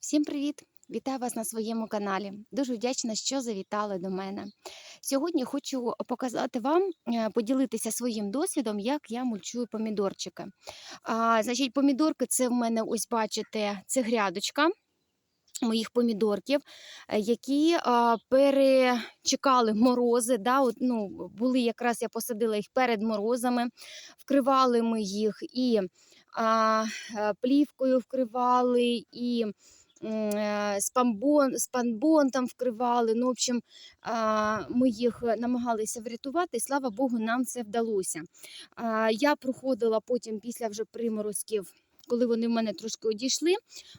Всім привіт! Вітаю вас на своєму каналі. Дуже вдячна, що завітали до мене. Сьогодні хочу показати вам, е, поділитися своїм досвідом, як я мульчую помідорчики. А, значить, помідорки це в мене, ось бачите, це грядочка моїх помідорків, е, які а, перечекали морози. Да, от, ну, були якраз я посадила їх перед морозами, вкривали ми їх і а, е, плівкою вкривали, і е, спамбон, спанбон там вкривали. Ну, в общем, ми їх намагалися врятувати, і слава Богу, нам це вдалося. Я проходила потім після вже приморозків. Коли вони в мене трошки одійшли,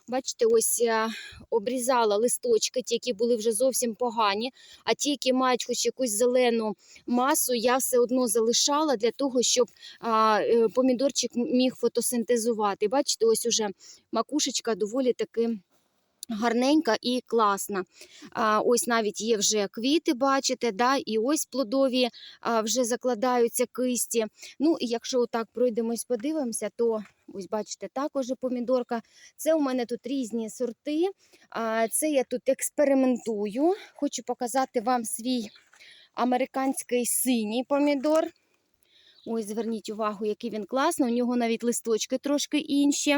бачите, ось е, обрізала листочки, ті, які були вже зовсім погані, а ті, які мають хоч якусь зелену масу, я все одно залишала для того, щоб е, помідорчик міг фотосинтезувати. Бачите, ось уже макушечка доволі таки. Гарненька і класна. Ось навіть є вже квіти, бачите, да? і ось плодові вже закладаються кисті. Ну, і якщо отак пройдемось, подивимося, то ось бачите, також помідорка. Це у мене тут різні сорти. Це я тут експериментую. Хочу показати вам свій американський синій помідор. Ось, зверніть увагу, який він класний. У нього навіть листочки трошки інші.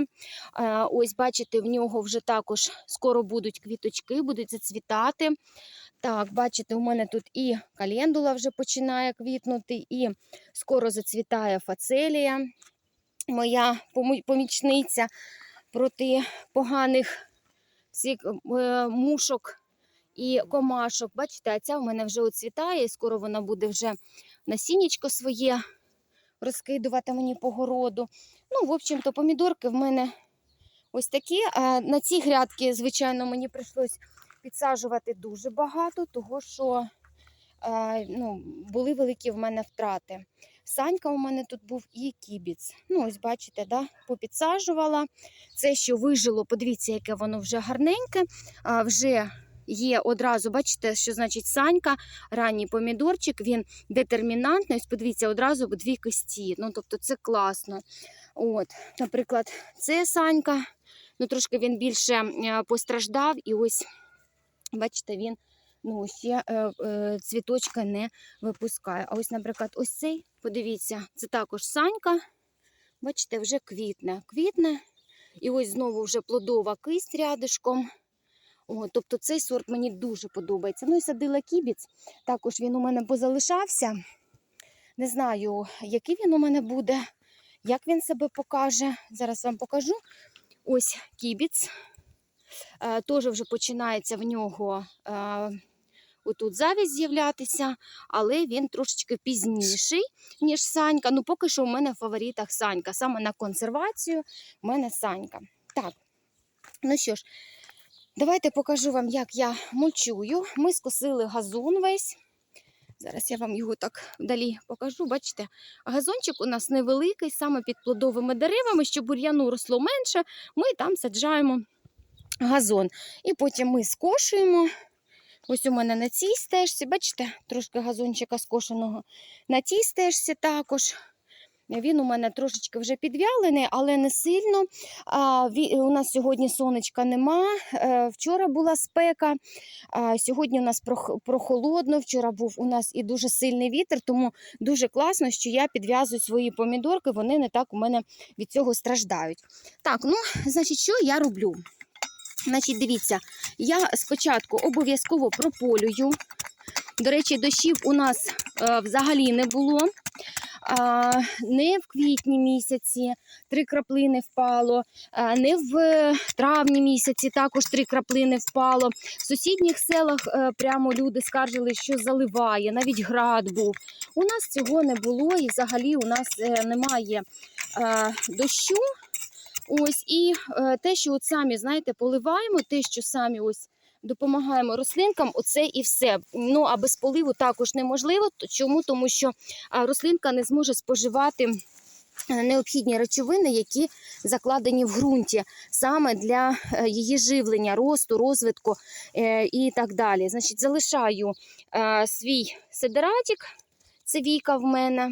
А, Ось, бачите, в нього вже також скоро будуть квіточки, будуть зацвітати. Так, бачите, у мене тут і календула вже починає квітнути, і скоро зацвітає фацелія, моя помічниця проти поганих всіх е, мушок і комашок. Бачите, а ця в мене вже оцвітає, і скоро вона буде вже насіннячко своє розкидувати мені по городу. Ну, в общем-то, помідорки в мене ось такі. На ці грядки, звичайно, мені прийшлось підсаджувати дуже багато, того що ну, були великі в мене втрати. Санька у мене тут був і кібіц. Ну, ось бачите, да? попідсаджувала. Це, що вижило, подивіться, яке воно вже гарненьке. Вже є одразу, бачите, що значить санька, ранній помідорчик, він детермінантний. Ось подивіться, одразу дві кисті. Ну, тобто це класно. От, Наприклад, це санька, ну трошки він більше е, постраждав, і ось, бачите, він ну, ще е, е, цвіточка не випускає. А ось, наприклад, ось цей, подивіться, це також санька. Бачите, вже квітне. Квітне. І ось знову вже плодова кисть рядишком. О, тобто цей сорт мені дуже подобається. Ну і садила кібіц. Також він у мене позалишався. Не знаю, який він у мене буде, як він себе покаже. Зараз вам покажу. Ось кібіц. Е, Теж вже починається в нього е, отут завість з'являтися, але він трошечки пізніший, ніж Санька. Ну, поки що у мене в фаворитах Санька. Саме на консервацію в мене Санька. Так, ну що ж, давайте покажу вам, як я мульчую. Ми скосили газон весь. Зараз я вам його так вдалі покажу. Бачите, газончик у нас невеликий, саме під плодовими деревами, щоб бур'яну росло менше, ми там саджаємо газон. І потім ми скошуємо. Ось у мене на цій стежці, бачите, трошки газончика скошеного. На тій стежці також. Він у мене трошечки вже підвялений, але не сильно. У нас сьогодні сонечка нема. Е, вчора була спека, сьогодні у нас прох- прохолодно. Вчора був у нас і дуже сильний вітер, тому дуже класно, що я підв'язую свої помідорки, вони не так у мене від цього страждають. Так, ну, значить, що я роблю? Значить, дивіться, я спочатку обов'язково прополюю. До речі, дощів у нас е, взагалі не було. Не в квітні місяці три краплини впало, не в е, травні місяці також три краплини впало. В сусідніх селах е, прямо люди скаржили, що заливає, навіть град був. У нас цього не було і взагалі у нас е, немає дощу. Ось і те, що от самі знаєте, поливаємо, те, що самі ось допомагаємо рослинкам, оце і все. Ну а без поливу також неможливо. Чому? Тому що рослинка не зможе споживати. е, Необхідні речовини, які закладені в ґрунті саме для е, її живлення, росту, розвитку е, і так далі. Значить, залишаю свій сидератик, це віка в мене.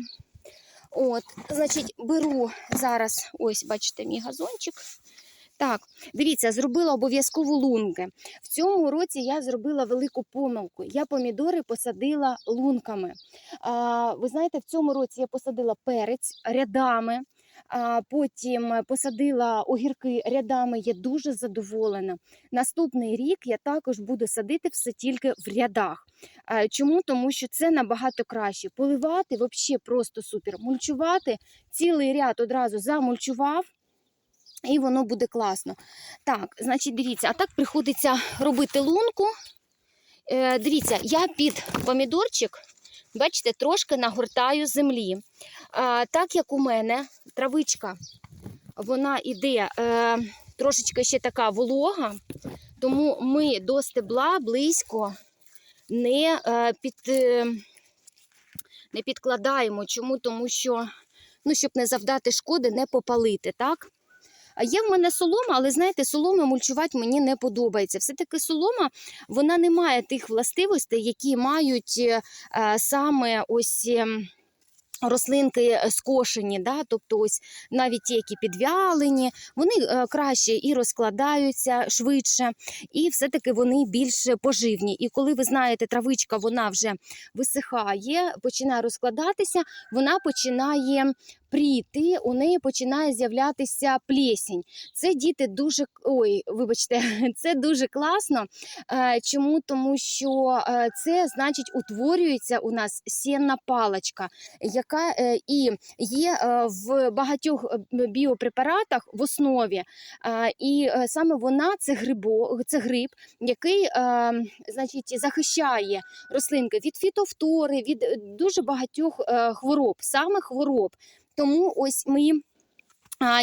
От, значить, беру зараз, ось, бачите, мій газончик. Так, дивіться, зробила обов'язково лунки. В цьому році я зробила велику помилку. Я помідори посадила лунками. А, ви знаєте, в цьому році я посадила перець рядами. Потім посадила огірки рядами. Я дуже задоволена. Наступний рік я також буду садити все тільки в рядах. Чому? Тому що це набагато краще. Поливати взагалі просто супер. Мульчувати цілий ряд одразу замульчував. І воно буде класно. Так, значить, дивіться, а так приходиться робити лунку. Е, дивіться, я під помідорчик, бачите, трошки нагортаю землі. А, так як у мене травичка, вона іде е, трошечки ще така волога, тому ми до стебла близько не, е, під, е, не підкладаємо. Чому? Тому що, ну, щоб не завдати шкоди, не попалити, так? А є в мене солома, але знаєте, солома мульчувати мені не подобається. Все-таки солома вона не має тих властивостей, які мають е, е, саме ось. ем, Рослинки е, скошені, да? тобто ось навіть ті, які підвялені, вони краще і розкладаються швидше, і все-таки вони більш поживні. І коли ви знаєте, травичка вона вже висихає, починає розкладатися, вона починає пріти, у неї починає з'являтися плесінь. Це діти дуже ой, вибачте, це дуже класно. Е, Чому? Тому що е, це значить утворюється у нас сінна паличка, яка е, і є в багатьох біопрепаратах в основі. І саме вона це грибо, це гриб, який значить захищає рослинки від фітофтори, від дуже багатьох хвороб, саме хвороб. Тому ось ми.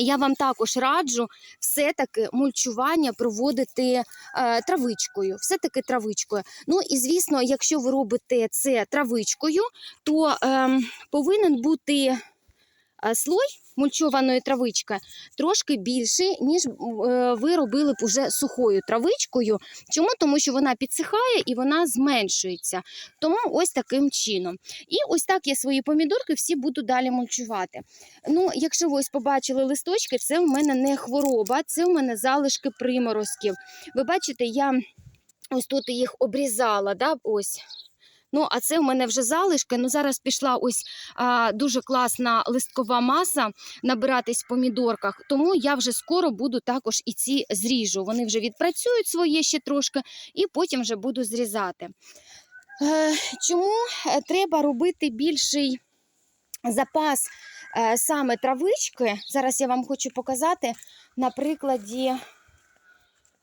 Я вам також раджу все-таки мульчування проводити е, травичкою, все-таки травичкою. Ну і звісно, якщо ви робите це травичкою, то ем, повинен бути слой мульчованої травички трошки більший, ніж е, ви робили б уже сухою травичкою. Чому? Тому що вона підсихає і вона зменшується. Тому ось таким чином. І ось так я свої помідорки всі буду далі мульчувати. Ну, якщо ви ось побачили листочки, це в мене не хвороба, це в мене залишки приморозків. Ви бачите, я ось тут їх обрізала, да, ось. Ну, а це в мене вже залишки. Ну, зараз пішла ось а, дуже класна листкова маса набиратись в помідорках. Тому я вже скоро буду також і ці зріжу. Вони вже відпрацюють своє ще трошки, і потім вже буду зрізати. Е, чому е, треба робити більший запас е, саме травички? Зараз я вам хочу показати на прикладі.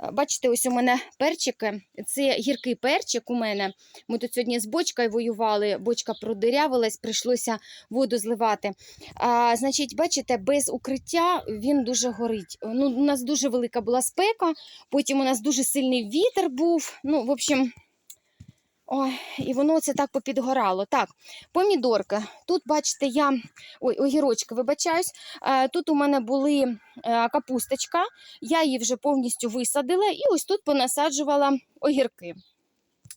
Е, Бачите, ось у мене перчики. Це гіркий перчик у мене. Ми тут сьогодні з бочкою воювали, бочка продирявилась, прийшлося воду зливати. А, значить, бачите, без укриття він дуже горить. Ну, у нас дуже велика була спека, потім у нас дуже сильний вітер був. Ну, в общем, ой, і воно це так попідгорало. Так, помідорки. Тут, бачите, я. Ой, огірочки, вибачаюсь. Е, Тут у мене були е, капусточка, я її вже повністю висадила і ось тут понасаджувала огірки.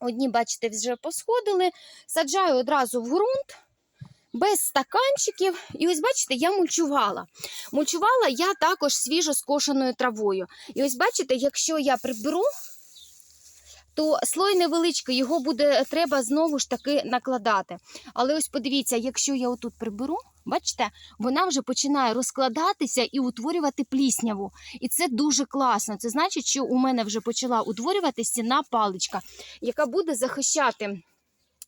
Одні, бачите, вже посходили, саджаю одразу в ґрунт. Без стаканчиків, і ось бачите, я мульчувала. Мульчувала я також свіжо скошеною травою. І ось бачите, якщо я приберу, то слой невеличкий, його буде треба знову ж таки накладати. Але ось подивіться, якщо я отут приберу, бачите, вона вже починає розкладатися і утворювати плісняву. І це дуже класно. Це значить, що у мене вже почала утворюватися стіна паличка, яка буде захищати.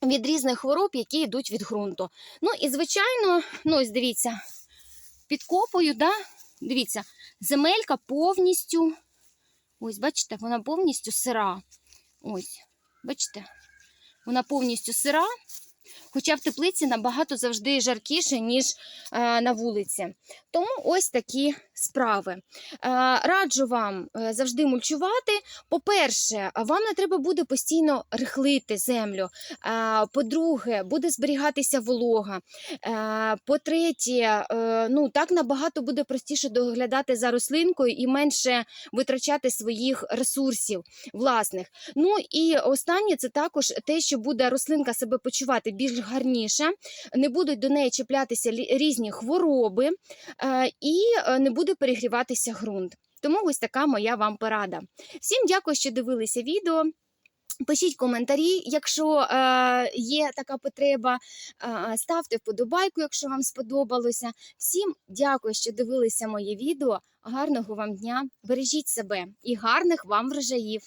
Від різних хвороб, які йдуть від ґрунту. Ну і звичайно, ну ось дивіться, підкопую, да? дивіться, земелька повністю, ось бачите, вона повністю сира. Ось, бачите, вона повністю сира, хоча в теплиці набагато завжди жаркіше, ніж е, на вулиці. Тому ось такі справи. Е, раджу вам е, завжди мульчувати. По-перше, вам не треба буде постійно рихлити землю. Е, по-друге, буде зберігатися волога. По-третє, ну, так набагато буде простіше доглядати за рослинкою і менше витрачати своїх ресурсів власних. Ну і останнє це також те, що буде рослинка себе почувати більш гарніше, не будуть до неї чіплятися різні хвороби і не буде перегріватися ґрунт. Тому ось така моя вам порада. Всім дякую, що дивилися відео. Пишіть коментарі, якщо е, є така потреба. Е, ставте вподобайку, якщо вам сподобалося. Всім дякую, що дивилися моє відео. Гарного вам дня! Бережіть себе і гарних вам врожаїв!